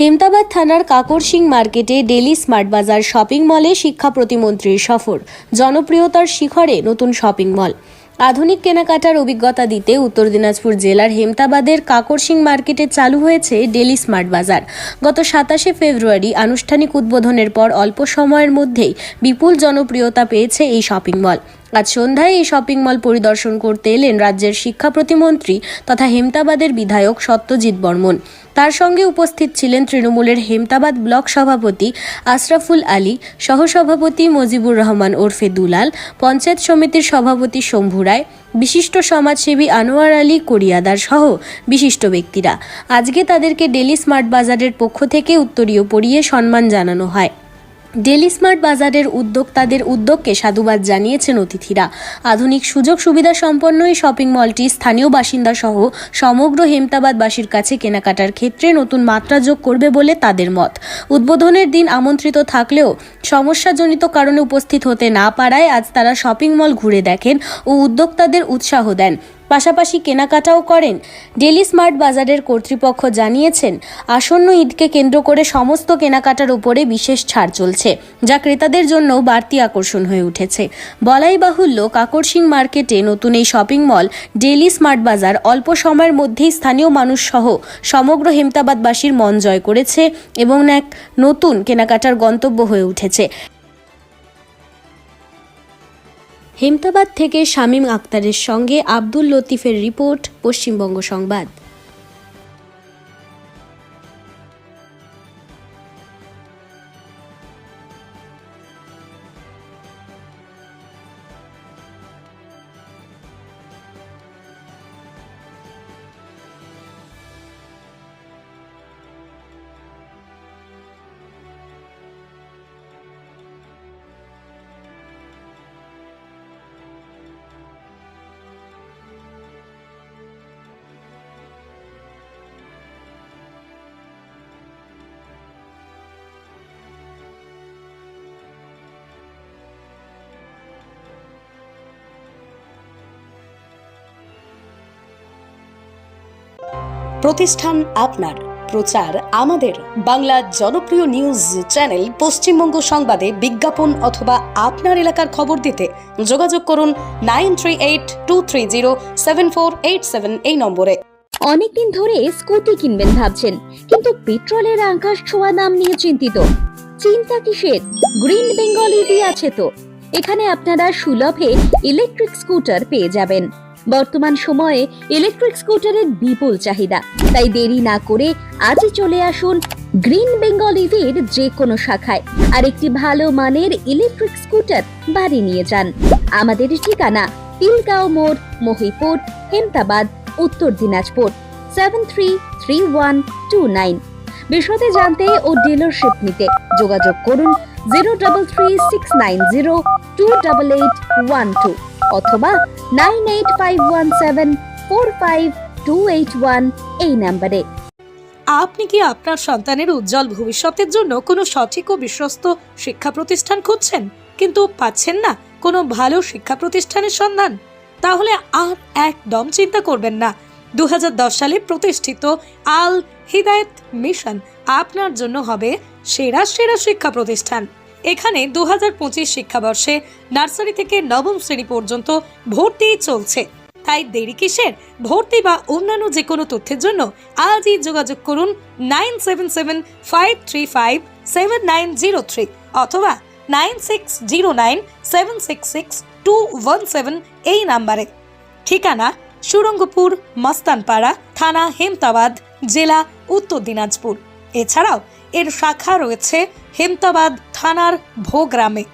হেমতাবাদ থানার কাকরসিং মার্কেটে daily smart বাজার শপিং মলে শিক্ষা প্রতিমন্ত্রীর সফর। জনপ্রিয়তার শিখরে নতুন শপিং মল। আধুনিক কেনাকাটার অভিজ্ঞতা দিতে উত্তর দিনাজপুর জেলার হেমতাবাদের কাকরসিং মার্কেটে চালু হয়েছে ডেলি স্মার্ট বাজার। গত সাতাশে ফেব্রুয়ারি আনুষ্ঠানিক উদ্বোধনের পর অল্প সময়ের মধ্যেই বিপুল জনপ্রিয়তা পেয়েছে এই শপিং মল। আজ সন্ধ্যায় এই শপিং মল পরিদর্শন করতে এলেন রাজ্যের শিক্ষা প্রতিমন্ত্রী তথা হেমতাবাদের বিধায়ক সত্যজিৎ বর্মন। তার সঙ্গে উপস্থিত ছিলেন তৃণমূলের হেমতাবাদ ব্লক সভাপতি আশরাফুল আলী, সহসভাপতি মজিবুর রহমান ওরফে দুলাল, পঞ্চায়েত সমিতির সভাপতি শম্ভু রায়, বিশিষ্ট সমাজসেবী আনোয়ার আলী কোরিয়াদার সহ বিশিষ্ট ব্যক্তিরা। আজকে তাদেরকে ডেলি স্মার্ট বাজারের পক্ষ থেকে উত্তরীয় পরিয়ে সম্মান জানানো হয়। ডেলি স্মার্ট বাজারের উদ্যোক্তাদের উদ্যোগকে সাধুবাদ জানিয়েছেন অতিথিরা। আধুনিক সুযোগ সুবিধা সম্পন্ন এই শপিং মলটি স্থানীয় বাসিন্দা সহ সমগ্র হেমতাবাদবাসীর কাছে কেনাকাটার ক্ষেত্রে নতুন মাত্রা যোগ করবে বলে তাদের মত। উদ্বোধনের দিন আমন্ত্রিত থাকলেও সমস্যাজনিত কারণে উপস্থিত হতে না পারায় আজ তারা শপিং মল ঘুরে দেখেন ও উদ্যোক্তাদের উৎসাহ দেন। পাশাপাশি কেনাকাটাও করেন। ডেলি স্মার্ট বাজারের কর্তৃপক্ষ জানিয়েছেন, আসন্ন ঈদকে কেন্দ্র করে সমস্ত কেনাকাটার উপরে বিশেষ ছাড় চলছে, যা ক্রেতাদের জন্য বাড়তি আকর্ষণ হয়ে উঠেছে। বলাই বাহুল্য কাকরসিং মার্কেটে নতুন এই শপিং মল ডেলি স্মার্ট বাজার অল্প সময়ের মধ্যেই স্থানীয় মানুষ সহ সমগ্র হেমতাবাদবাসীর মন জয় করেছে এবং এক নতুন কেনাকাটার গন্তব্য হয়ে উঠেছে। হেমতাবাদ থেকে শামীম আক্তারের সঙ্গে আব্দুল লতিফের রিপোর্ট পশ্চিমবঙ্গ সংবাদ। প্রতিষ্ঠান আপনার। প্রচার আমাদের। বাংলা জনপ্রিয় নিউজ চ্যানেল পশ্চিমবঙ্গ সংবাদে বিজ্ঞাপন অথবা আপনার এলাকার খবর দিতে যোগাযোগ করুন nine three eight two three zero seven four eight seven এই নম্বরে। অনেকদিন ধরে স্কুটি কিনবেন ভাবছেন, কিন্তু পেট্রোলের আকাশ ছোঁয়া দাম নিয়ে চিন্তিত। চিন্তা কিসের? গ্রিন বেঙ্গল ইভি আছে তো। এখানে আপনারা সুলভে ইলেকট্রিক স্কুটার পেয়ে যাবেন। বর্তমান সময়ে ইলেকট্রিক স্কুটারের বিপুল চাহিদা। তাই দেরি না করে আজই চলে আসুন গ্রিন বেঙ্গল ইভির যে কোনো শাখায়। আর একটি ভালো মানের ইলেকট্রিক স্কুটার বাড়ি নিয়ে যান। আমাদের ঠিকানা তিলগাঁও মোড়, Mahipur, Hemtabad, Uttar Dinajpur seven three three one two nine বিশদে জানতে ও ডিলারশিপ নিতে যোগাযোগ করুন zero double three six nine zero two double eight one two অথবা nine eight five one seven four five two eight one এই নাম্বারে। আপনি কি আপনার সন্তানের উজ্জ্বল ভবিষ্যতের জন্য কোনো সঠিক ও বিশ্বস্ত শিক্ষা প্রতিষ্ঠান খুঁজছেন? কিন্তু পাচ্ছেন না কোনো ভালো শিক্ষা প্রতিষ্ঠানের সন্ধান? তাহলে আর একদম চিন্তা করবেন না। দু হাজার দশ সালে প্রতিষ্ঠিত আল হিদায়ত মিশন আপনার জন্য হবে সেরা সেরা শিক্ষা প্রতিষ্ঠান। এখানে দু হাজার পঁচিশ শিক্ষাবর্ষে নার্সারি থেকে নবম শ্রেণি পর্যন্ত ভর্তি চলছে। তাই দেরি কিসের? ভর্তি বা অন্যান্য যে কোনো তথ্যের জন্য আজই যোগাযোগ করুন nine seven seven five three five seven nine zero three অথবা nine six zero nine seven six six two one seven এই নাম্বারে। ঠিকানা সুরঙ্গপুর, মস্তানপাড়া, থানা হেমতাবাদ, জেলা উত্তর দিনাজপুর। এছাড়াও এর শাখা রয়েছে হেমতাবাদ থানার ভোগ্রামে।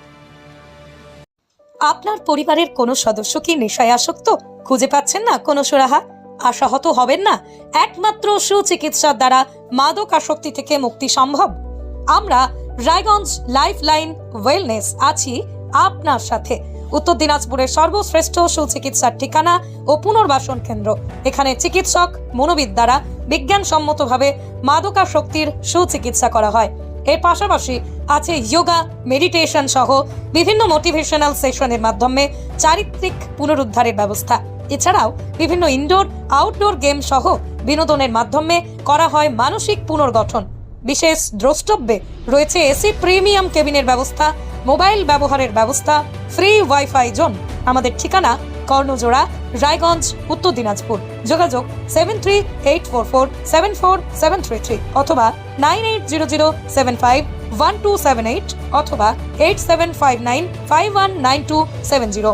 আপনার পরিবারের কোনো সদস্য কি নেশায় আসক্ত? খুঁজে পাচ্ছেন না কোনো সুরাহা? আশাহত হবেন না? একমাত্র সুচিকিৎসার দ্বারা মাদক আসক্তি থেকে মুক্তি সম্ভব? আমরা রায়গঞ্জ লাইফ লাইন ওয়েলনেস আছি আপনার সাথে। উত্তর দিনাজপুরের সর্বশ্রেষ্ঠ সুচিকিৎসার ঠিকানা ও পুনর্বাসন কেন্দ্র। এখানে চিকিৎসক মনোবিদ দ্বারা বিজ্ঞানসম্মতভাবে মাদকাসক্তির সুচিকিৎসা করা হয়। এর পাশাপাশি আছে যোগা, মেডিটেশন সহ বিভিন্ন মোটিভেশনাল সেশনের মাধ্যমে চারিত্রিক পুনরুদ্ধারের ব্যবস্থা। এছাড়াও বিভিন্ন ইনডোর, আউটডোর গেম সহ বিনোদনের মাধ্যমে করা হয় মানসিক পুনর্গঠন। বিশেষ দ্রষ্টব্যে রয়েছে এসি প্রিমিয়াম কেবিনের ব্যবস্থা মোবাইল ব্যবহারের ব্যবস্থা ফ্রি ওয়াইফাই জোন, আমাদের ঠিকানা কর্ণজোড়া, রায়গঞ্জ, উত্তর দিনাজপুর। যোগাযোগ seven three eight four four seven four seven three three অথবা nine eight zero zero seven five one two seven eight অথবা eight seven five nine five one nine two seven zero